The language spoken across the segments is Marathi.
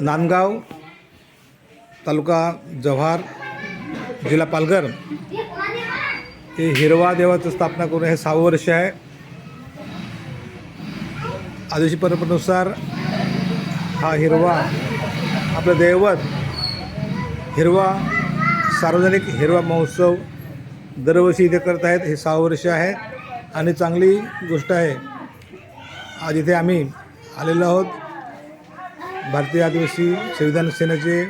नांदगाव तालुका जव्हार जिल्हा पालघर. हे हिरवा देवाचं स्थापना करून हे सहावं वर्ष आहे. आदिवासी परंपरेनुसार हा हिरवा आपलं दैवत हिरवा सार्वजनिक हिरवा महोत्सव दरवर्षी इथे करत आहेत. हे सहा वर्ष आहे आणि चांगली गोष्ट आहे. आज इथे आम्ही आलेलो आहोत. भारतीय आदिवासी संविधान सेनेचे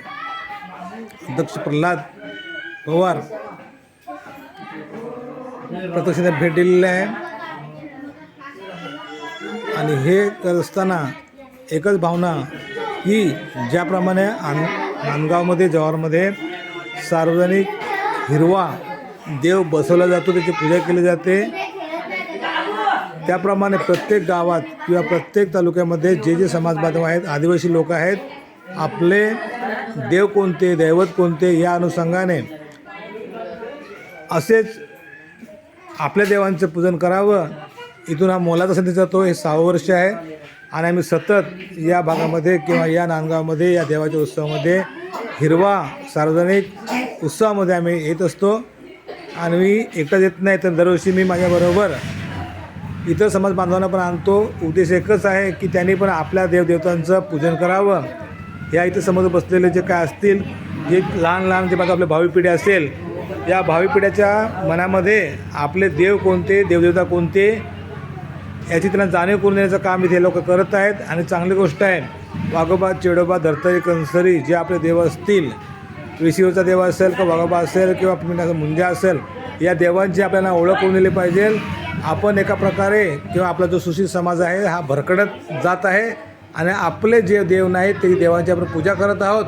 अध्यक्ष प्रल्हाद पवार प्रत्यक्षाने भेट दिलेली आहे. आणि हे करत असताना एकच भावना की ज्याप्रमाणे आन नांदगावमध्ये जव्हारमध्ये सार्वजनिक हिरवा देव बसवला जातो त्याची पूजा केली जाते. त्याप्रमाणे प्रत्येक गावात किंवा प्रत्येक तालुक्यामध्ये जे जे समाज बांधव आहेत आदिवासी लोक आहेत आपले देव कोणते दैवत कोणते या अनुषंगाने असेच आपल्या देवांचं पूजन करावं. इथून हा मोलाचा संधी जातो. हे सहावं वर्ष आहे आणि आम्ही सतत या भागामध्ये किंवा या नांदगावमध्ये या देवाच्या उत्सवामध्ये हिरवा सार्वजनिक उत्सवामध्ये आम्ही येत असतो. आणि मी एकटाच येत नाही तर दरवर्षी मी माझ्याबरोबर इतर समाज बांधवांना पण आणतो. उद्देश एकच आहे की त्यांनी पण आपल्या देवदेवतांचं पूजन करावं. या इथं समोर बसलेले जे काय असतील जे लहान लहान जे माझं आपल्या भावी पिढी असेल या भावी पिढ्याच्या मनामध्ये आपले देव कोणते देवदेवता कोणते याची त्यांना जाणीव करून देण्याचं काम इथे लोक करत आहेत. आणि चांगली गोष्ट आहे वाघोबा चेडोबा धर्तरी कंसरी जे आपले देव असतील विशीवरचा देव असेल किंवा वाघोबा असेल किंवा पिंडाचा मुंजा असेल या देवांची आपल्याला ओळख करून दिली पाहिजे. आपण एका प्रकारे किंवा आपला जो सुशील समाज आहे हा भरकडत जात आहे आणि आपले जे देव नाहीत ते देवांची आपण पूजा करत आहोत.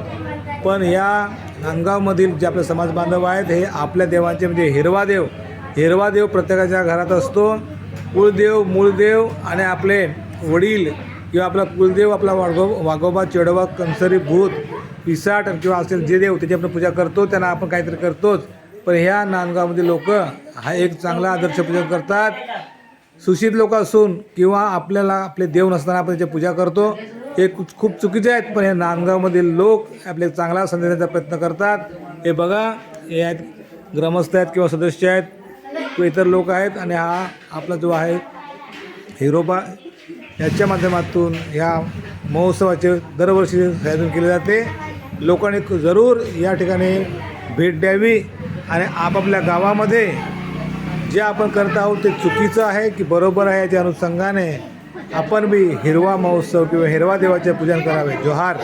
पण या नांदगावमधील जे आपले समाज बांधव आहेत हे आपल्या देवांचे म्हणजे हिरवा देव. हिरवा देव प्रत्येकाच्या घरात असतो. कुळदेव मूळदेव आणि आपले वडील किंवा आपला कुलदेव आपला वाघो वाघोबा चेडोबा कंसरी भूत पिसाट किंवा असेल जे देव त्याची आपण पूजा करतो त्यांना आपण काहीतरी करतोच. पण ह्या नांदगावमध्ये लोक हा एक चांगला आदर्श पूजन करतात. सुशील लोक असून किंवा आपल्याला आपले देव नसताना आपण त्याची पूजा करतो हे खूप खूप चुकीचे आहेत. पण हे नांदगावमधील लोक आपले चांगला संदेशाचा देण्याचा प्रयत्न करतात. हे बघा हे आहेत ग्रामस्थ आहेत किंवा सदस्य आहेत किंवा इतर लोक आहेत. आणि हा आपला जो आहे हिरोबा याच्या माध्यमातून ह्या महोत्सवाचे दरवर्षी आयोजन केले जाते. लोकांनी जरूर या ठिकाणी भेट द्यावी आणि आपापल्या गावामध्ये जे आपण करत आहोत ते चुकीचं आहे की बरोबर आहे याच्या अनुषंगाने आपण बी हिरवा महोत्सव किंवा हिरवा देवाचे पूजन करावे. जोहार.